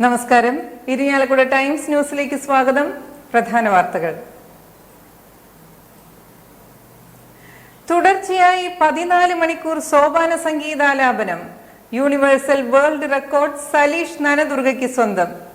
നമസ്കാരം. ഇരിഞ്ഞാലക്കുട ടൈംസ് ന്യൂസിലേക്ക് സ്വാഗതം. പ്രധാന വാർത്തകൾ. തുടർച്ചയായി പതിനാല് മണിക്കൂർ സോപാന സംഗീതാലാപനം. യൂണിവേഴ്സൽ വേൾഡ് റെക്കോർഡ് സലീഷ് നനദുർഗയ്ക്ക് സ്വന്തം.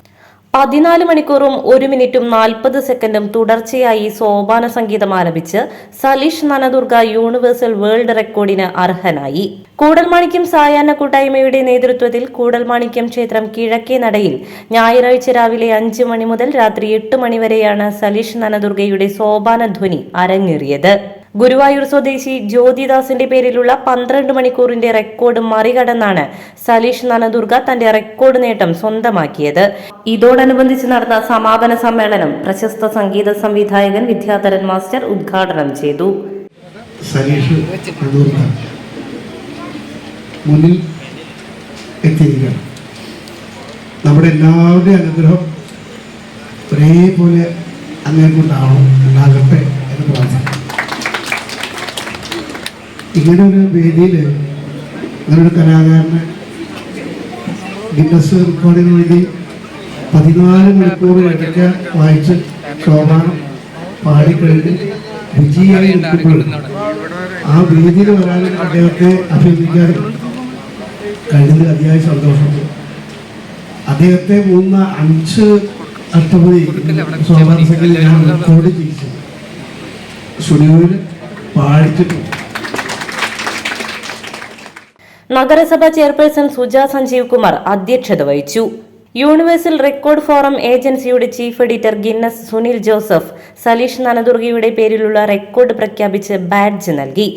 പതിനാല് മണിക്കൂറും ഒരു മിനിറ്റും നാൽപ്പത് സെക്കൻഡും തുടർച്ചയായി സോപാന സംഗീതം ആലപിച്ച് സലീഷ് നനദുർഗ യൂണിവേഴ്സൽ വേൾഡ് റെക്കോർഡിന് അർഹനായി. കൂടൽമാണിക്യം സായാഹ്ന കൂട്ടായ്മയുടെ നേതൃത്വത്തിൽ കൂടൽമാണിക്യം ക്ഷേത്രം കിഴക്കേ നടയിൽ ഞായറാഴ്ച രാവിലെ അഞ്ച് മണി മുതൽ രാത്രി എട്ട് മണി വരെയാണ് സലീഷ് നനദുർഗയുടെ സോപാന ധ്വനി അരങ്ങേറിയത്. ഗുരുവായൂർ സ്വദേശി ജ്യോതിദാസിന്റെ പേരിലുള്ള പന്ത്രണ്ട് മണിക്കൂറിന്റെ റെക്കോർഡ് മറികടന്നാണ് സലീഷ് നനദുർഗ തന്റെ റെക്കോർഡ് നേട്ടം സ്വന്തമാക്കിയത്. ഇതോടനുബന്ധിച്ച് നടന്ന സമാപന സമ്മേളനം പ്രശസ്ത സംഗീത സംവിധായകൻ വിദ്യാധരൻ മാസ്റ്റർ ഉദ്ഘാടനം ചെയ്തു. സലീഷ് മുന്നിൽ നമ്മുടെ എല്ലാവരുടെയും അനുഗ്രഹം ഒരേപോലെ അങ്ങനെ കൊണ്ടാണോ ഉണ്ടാകട്ടെ എന്ന് ഇങ്ങനെ ഒരു വേദിയിൽ നിങ്ങളുടെ കലാകാരനെ ഗിന്നസ് റെക്കോർഡിന് വേണ്ടി പതിനാല് മണിക്കൂർ ഇടയ്ക്ക് വായിച്ച് ശോഭാനം പാടിക്കഴിഞ്ഞ് വിജയായി നിൽക്കുമ്പോൾ ആ വേദിയിൽ വരാനും അദ്ദേഹത്തെ അഭിനന്ദിക്കാനും കഴിഞ്ഞതിൽ അതിയായ സന്തോഷമുണ്ട് അദ്ദേഹത്തെ മൂന്ന് അഞ്ച് അഷ്ടപതി ശോഭാന സംഘം ഞാൻ റെക്കോർഡ് ചെയ്യിച്ചു സ്റ്റുഡിയോയിൽ പാടിച്ചിട്ടുണ്ട്. നഗരസഭ ചെയർപേഴ്സൺ സുജ സഞ്ജീവ് കുമാർ അധ്യക്ഷത വഹിച്ചു. യൂണിവേഴ്സൽ റെക്കോർഡ് ഫോറം ഏജൻസിയുടെ chief editor Guinness Sunil Joseph Saleesh നനദുർഗയുടെ പേരിലുള്ള റെക്കോർഡ് പ്രഖ്യാപിച്ച് ബാഡ്ജ് നൽകി.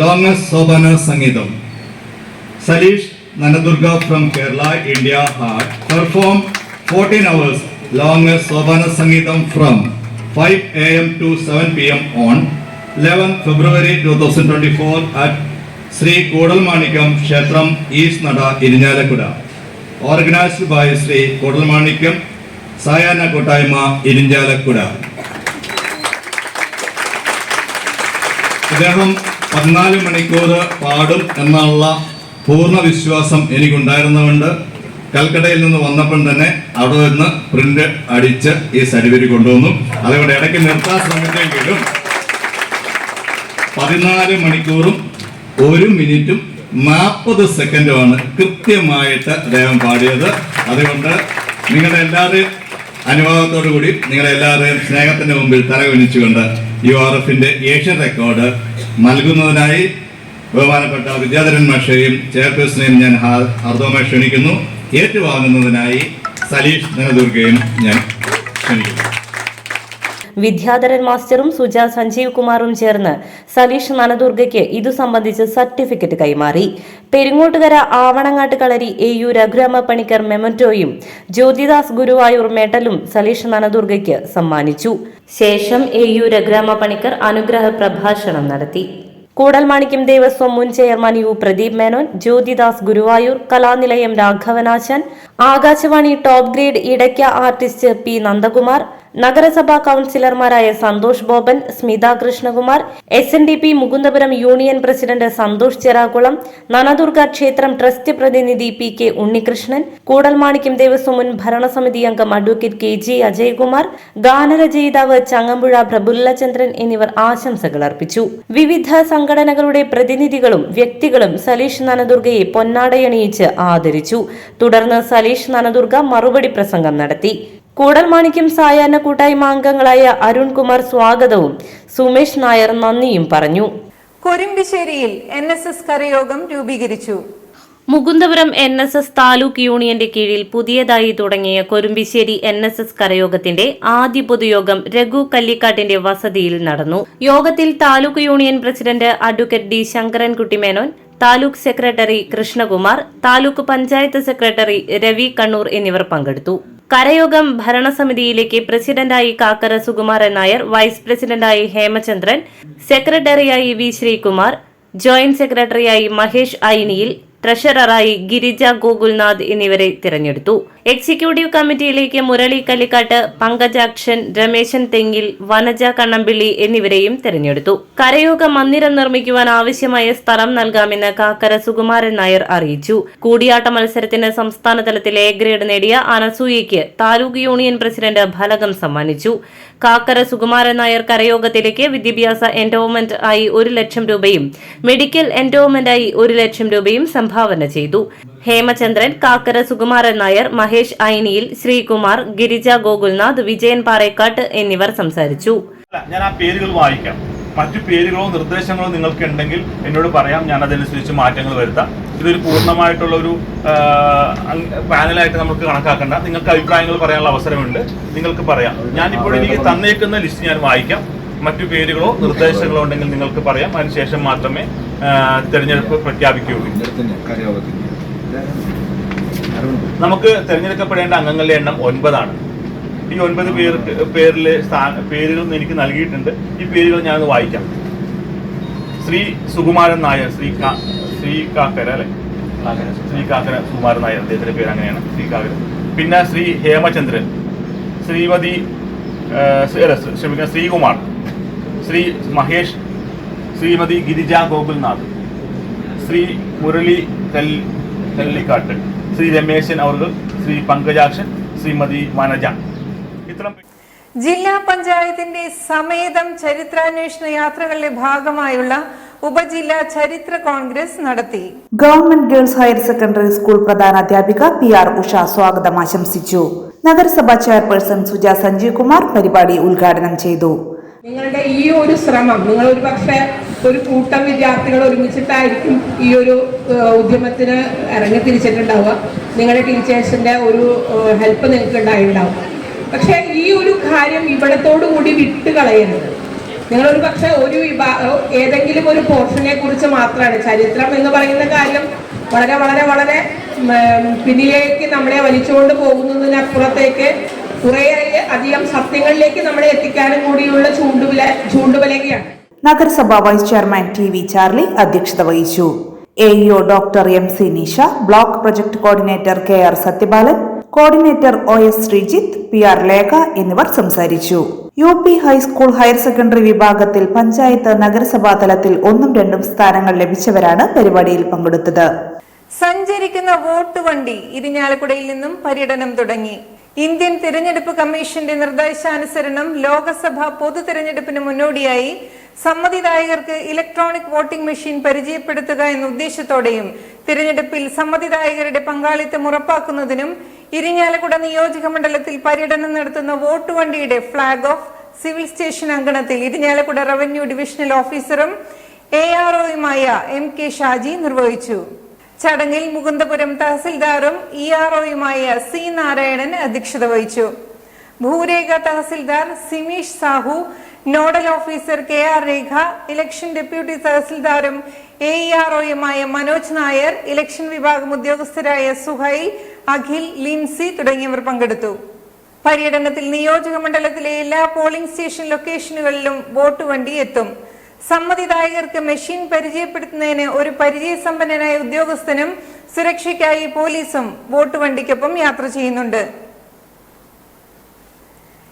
Longest sopana sangeetham. Saleesh Nanadurga from Kerala India perform fourteen hours. Longest sopana sangeetham from five A M to seven P M on. Eleven February two thousand twenty four at Shri Koodalmanikyam Kshetram east Nada Irinjalakuda. Organised by Shri Koodalmanikyam Sayahna Koottayma Irinjalakuda. അദ്ദേഹം പതിനാല് മണിക്കൂർ പാടും എന്നുള്ള പൂർണ വിശ്വാസം എനിക്കുണ്ടായിരുന്നതുകൊണ്ട് കൽക്കട്ടയിൽ നിന്ന് വന്നപ്പോൾ തന്നെ അവിടെ നിന്ന് പ്രിന്റ് അടിച്ച് ഈ സർട്ടിഫിക്കറ്റ് കൊണ്ടുവന്നു. അതുകൊണ്ട് ഇടയ്ക്ക് നിർത്താൻ ശ്രമിച്ചെങ്കിലും പതിനാല് മണിക്കൂറും ഒരു മിനിറ്റും നാൽപ്പത് സെക്കൻഡുമാണ് കൃത്യമായിട്ട് അദ്ദേഹം പാടിയത്. അതുകൊണ്ട് നിങ്ങളുടെ എല്ലാവരുടെയും അനുഭവത്തോടു കൂടി നിങ്ങളുടെ എല്ലാവരുടെയും സ്നേഹത്തിന്റെ മുമ്പിൽ തലകുനിച്ചുകൊണ്ട് യു ആർ എഫിന്റെ ഏഷ്യൻ റെക്കോർഡ് നൽകുന്നതിനായി ബഹുമാനപ്പെട്ട വിദ്യാധരൻ മാഷയെയും ചെയർപേഴ്സണെയും ഞാൻ അർദ്ധമായി ക്ഷണിക്കുന്നു. ഏറ്റുവാങ്ങുന്നതിനായി സലീഷ് ധനദുർഗയും ഞാൻ ക്ഷണിക്കുന്നു. വിദ്യാധരൻ മാസ്റ്ററും സുജ സഞ്ജീവ് കുമാറും ചേർന്ന് സലീഷ് നനദുർഗയ്ക്ക് ഇതു സംബന്ധിച്ച് സർട്ടിഫിക്കറ്റ് കൈമാറി. പെരിങ്ങോട്ടുകര ആവണങ്ങാട്ട് കളരി എ യു രഘുരാമ പണിക്കർ മെമന്റോയും ജ്യോതിദാസ് ഗുരുവായൂർ മെഡലും സലീഷ് നനദുർഗയ്ക്ക് സമ്മാനിച്ചു. ശേഷം എ യു രഘുരാമ പണിക്കർ അനുഗ്രഹ പ്രഭാഷണം നടത്തി. കൂടൽമാണിക്യം ദേവസ്വം മുൻ chairman U Pradeep Menon Jyothidas Guruvayur Kalanilayam Raghavanashan Akashvani top grade ഇടയ്ക്ക ആർട്ടിസ്റ്റ് പി നന്ദകുമാർ നഗരസഭാ കൗൺസിലർമാരായ Santhosh Boban Smitha Krishnakumar S N D P Mukundapuram union president Santhosh Cherakulam Nanadurga ക്ഷേത്രം ട്രസ്റ്റ് പ്രതിനിധി പി കെ ഉണ്ണികൃഷ്ണൻ കൂടൽമാണിക്യം ദേവസ്വം മുൻ ഭരണസമിതി അംഗം അഡ്വക്കേറ്റ് കെ ജി അജയ്കുമാർ ഗാനരചയിതാവ് ചങ്ങമ്പുഴ പ്രഫുല്ലചന്ദ്രൻ എന്നിവർ ആശംസകൾ അർപ്പിച്ചു. വിവിധ സംഘടനകളുടെ പ്രതിനിധികളും വ്യക്തികളും സലീഷ് നനദുർഗയെ പൊന്നാടയണിയിച്ച് ആദരിച്ചു. തുടർന്ന് സലീഷ് നനദുർഗ മറുപടി പ്രസംഗം നടത്തി. കൂടൽമാണിക്യം സായാഹ്ന കൂട്ടായ്മ അംഗങ്ങളായ അരുൺകുമാർ സ്വാഗതവും സുമേഷ് നായർ നന്ദിയും പറഞ്ഞു. കൊരിമ്പിശ്ശേരിയിൽ എൻ എസ് എസ് കരയോഗം രൂപീകരിച്ചു. Mukundapuram N S S taluk യൂണിയന്റെ കീഴിൽ പുതിയതായി തുടങ്ങിയ കൊരുമ്പിശ്ശേരി എൻ എസ് എസ് കരയോഗത്തിന്റെ ആദ്യ പൊതുയോഗം രഘു കല്ലിക്കാട്ടിന്റെ വസതിയിൽ നടന്നു. യോഗത്തിൽ taluk union president advocate D Sankarankutty Menon taluk secretary Krishnakumar taluk panchayat secretary Ravi Kannur എന്നിവർ പങ്കെടുത്തു. കരയോഗം ഭരണസമിതിയിലേക്ക് പ്രസിഡന്റായി കാക്കര സുകുമാരൻ നായർ വൈസ് പ്രസിഡന്റായി ഹേമചന്ദ്രൻ സെക്രട്ടറിയായി വി ശ്രീകുമാർ ജോയിന്റ് സെക്രട്ടറിയായി മഹേഷ് ഐനിയിൽ ട്രഷററായി ഗിരിജ ഗോകുൽനാഥ് എന്നിവരെ തിരഞ്ഞെടുത്തു. എക്സിക്യൂട്ടീവ് കമ്മിറ്റിയിലേക്ക് മുരളി കല്ലിക്കാട്ട് പങ്കജാക്ഷൻ രമേശൻ തെങ്ങിൽ വനജ കണ്ണമ്പിള്ളി എന്നിവരെയും തെരഞ്ഞെടുത്തു. കരയോഗ മന്ദിരം നിർമ്മിക്കുവാൻ ആവശ്യമായ സ്ഥലം നൽകാമെന്ന് കാക്കര സുകുമാരൻ നായർ അറിയിച്ചു. കൂടിയാട്ട മത്സരത്തിന് സംസ്ഥാന തലത്തിൽ എ ഗ്രേഡ് നേടിയ അനസൂയയ്ക്ക് താലൂക്ക് യൂണിയൻ പ്രസിഡന്റ് ഫലകം സമ്മാനിച്ചു. കാക്കര സുകുമാരൻ നായർ കരയോഗത്തിലേക്ക് വിദ്യാഭ്യാസ എൻഡോവ്മെന്റ് ആയി ഒരു ലക്ഷം രൂപയും മെഡിക്കൽ എൻഡോവ്മെന്റ് ആയി ഒരു ലക്ഷം രൂപയും സംഭാവന ചെയ്തു. ഹേമചന്ദ്രൻ കാക്കര സുകുമാരൻ നായർ മഹേഷ് ഐനിയിൽ ശ്രീകുമാർ ഗിരിജ ഗോകുൽനാഥ് വിജയൻ പാറേക്കാട്ട് എന്നിവർ സംസാരിച്ചു. ഞാൻ ആ പേരുകൾ വായിക്കാം. മറ്റു പേരുകളോ നിർദ്ദേശങ്ങളോ നിങ്ങൾക്ക് ഉണ്ടെങ്കിൽ എന്നോട് പറയാം. ഞാൻ അതനുസരിച്ച് മാറ്റങ്ങൾ വരുത്താം. ഇതൊരു പൂർണമായിട്ടുള്ള ഒരു പാനലായിട്ട് നമുക്ക് കണക്കാക്കണ്ട. നിങ്ങൾക്ക് അഭിപ്രായങ്ങൾ പറയാനുള്ള അവസരമുണ്ട്. നിങ്ങൾക്ക് പറയാം. ഞാൻ ഇപ്പോൾ എനിക്ക് തന്നേക്കുന്ന ലിസ്റ്റ് ഞാൻ വായിക്കാം. മറ്റു പേരുകളോ നിർദ്ദേശങ്ങളോ ഉണ്ടെങ്കിൽ നിങ്ങൾക്ക് പറയാം. അതിനുശേഷം മാത്രമേ തെരഞ്ഞെടുപ്പ് തിരഞ്ഞെടുപ്പ് പ്രഖ്യാപിക്കുകയുള്ളൂ. നമുക്ക് തിരഞ്ഞെടുക്കപ്പെടേണ്ട അംഗങ്ങളുടെ എണ്ണം ഒൻപതാണ്. ഈ ഒൻപത് പേർക്ക് പേരിൽ പേരുകൾ എനിക്ക് നൽകിയിട്ടുണ്ട്. ഈ പേരുകൾ ഞാനൊന്ന് വായിക്കാം. ശ്രീ സുകുമാരൻ നായർ ശ്രീ ശ്രീ കാക്കര അല്ലെ? ശ്രീ കാക്കര സുകുമാരൻ നായർ അദ്ദേഹത്തിന്റെ പേര് അങ്ങനെയാണ്. ശ്രീ കാക്കര. പിന്നെ ശ്രീ ഹേമചന്ദ്രൻ ശ്രീമതി ക്ഷമിക്കണം ശ്രീകുമാർ ശ്രീ മഹേഷ് ശ്രീമതി ഗിരിജ ഗോകുൽനാഥ് ശ്രീ മുരളി കൽ കല്ലിക്കാട്ട് ശ്രീ രമേശൻ അവർ ശ്രീ പങ്കജാക്ഷൻ ശ്രീമതി മനജ. ഇത്തരം ജില്ലാ പഞ്ചായത്തിന്റെ സമേതം ചരിത്രാന്വേഷണ യാത്രകളുടെ ഭാഗമായുള്ള ഉപജില്ലാ ചരിത്ര കോൺഗ്രസ് നടത്തി. Government girls higher secondary school പ്രധാന അധ്യാപിക പി ആർ ഉഷ സ്വാഗതം ആശംസിച്ചു. നഗരസഭാ ചെയർപേഴ്സൺ സുജ സഞ്ജീവ് കുമാർ പരിപാടി ഉദ്ഘാടനം ചെയ്തു. നിങ്ങളുടെ ഈ ഒരു ശ്രമം നിങ്ങൾ ഒരു പക്ഷേ ഒരു കൂട്ടം വിദ്യാർത്ഥികൾ ഒരുമിച്ചിട്ടായിരിക്കും ഈ ഒരു ഉദ്യമത്തിന് ഇറങ്ങി തിരിച്ചിട്ടുണ്ടാവുക. നിങ്ങളുടെ ടീച്ചേഴ്സിന്റെ ഒരു ഹെൽപ്പ് നിങ്ങൾക്ക് ഉണ്ടായിട്ടുണ്ടാവും. പക്ഷേ ഈ ഒരു കാര്യം ഇവിടത്തോടു കൂടി വിട്ട് കളയരുത്. നിങ്ങളൊരു പക്ഷേ ഒരു വിഭാ ഏതെങ്കിലും ഒരു പോർഷനെ കുറിച്ച് മാത്രമാണ്. ചരിത്രം എന്ന് പറയുന്ന കാര്യം വളരെ വളരെ വളരെ പിന്നിലേക്ക് നമ്മളെ വലിച്ചുകൊണ്ട് പോകുന്നതിനപ്പുറത്തേക്ക് കുറേ അധികം സത്യങ്ങളിലേക്ക് നമ്മളെ എത്തിക്കാനും കൂടിയുള്ള ചൂണ്ടുവില ചൂണ്ടുവലകയാണ് നഗരസഭാ vice chairman T V Charlie അധ്യക്ഷത വഹിച്ചു. A EO doctor M C Nisha block project coordinator K R Sathyapalan coordinator O S Sreejith P R Lekha എന്നിവർ സംസാരിച്ചു. U P high school higher secondary വിഭാഗത്തിൽ പഞ്ചായത്ത് നഗരസഭാ തലത്തിൽ ഒന്നും രണ്ടും സ്ഥാനങ്ങൾ ലഭിച്ചവരാണ് പരിപാടിയിൽ പങ്കെടുത്തത്. സഞ്ചരിക്കുന്ന വോട്ട് വണ്ടി ഇരിഞ്ഞാലക്കുടയിൽ നിന്നും പര്യടനം തുടങ്ങി. ഇന്ത്യൻ തിരഞ്ഞെടുപ്പ് കമ്മീഷന്റെ നിർദ്ദേശാനുസരണം ലോക്സഭ പൊതു തിരഞ്ഞെടുപ്പിന് മുന്നോടിയായി സമ്മതിദായകർക്ക് ഇലക്ട്രോണിക് വോട്ടിംഗ് മെഷീൻ പരിചയപ്പെടുത്തുക എന്ന ഉദ്ദേശത്തോടെയും തിരഞ്ഞെടുപ്പിൽ സമ്മതിദായകരുടെ പങ്കാളിത്തം ഉറപ്പാക്കുന്നതിനും ഇരിഞ്ഞാലക്കുട നിയോജക മണ്ഡലത്തിൽ പര്യടനം നടത്തുന്ന വോട്ട് വണ്ടിയുടെ ഫ്ളാഗ് ഓഫ് സിവിൽ സ്റ്റേഷൻ അങ്കണത്തിൽ ഇരിഞ്ഞാലക്കുട റവന്യൂ ഡിവിഷണൽ ഓഫീസറും എ ആർ ഒയുമായ എം കെ ഷാജി നിർവഹിച്ചു. ചടങ്ങിൽ മുകുന്ദപുരം തഹസിൽദാറും ഇ ആർ ഒയുമായ സി നാരായണൻ അധ്യക്ഷത വഹിച്ചു. ഭൂരേഖ tahsildar Simeesh Sahu nodal officer K R Rekha election deputy തഹസിൽദാരും A E R ഒയുമായ മനോജ് നായർ ഇലക്ഷൻ വിഭാഗം ഉദ്യോഗസ്ഥരായ സുഹൈൽ അഖിൽ ലിൻസി തുടങ്ങിയവർ പങ്കെടുത്തു. പര്യടനത്തിൽ നിയോജക മണ്ഡലത്തിലെ എല്ലാ പോളിംഗ് സ്റ്റേഷൻ ലൊക്കേഷനുകളിലും വോട്ട് വണ്ടി എത്തും. സമ്മതിദായകർക്ക് മെഷീൻ പരിചയപ്പെടുത്തുന്നതിന് ഒരു പരിചയസമ്പന്നനായ ഉദ്യോഗസ്ഥനും സുരക്ഷയ്ക്കായി പോലീസും വോട്ട് വണ്ടിക്കൊപ്പം യാത്ര ചെയ്യുന്നുണ്ട്.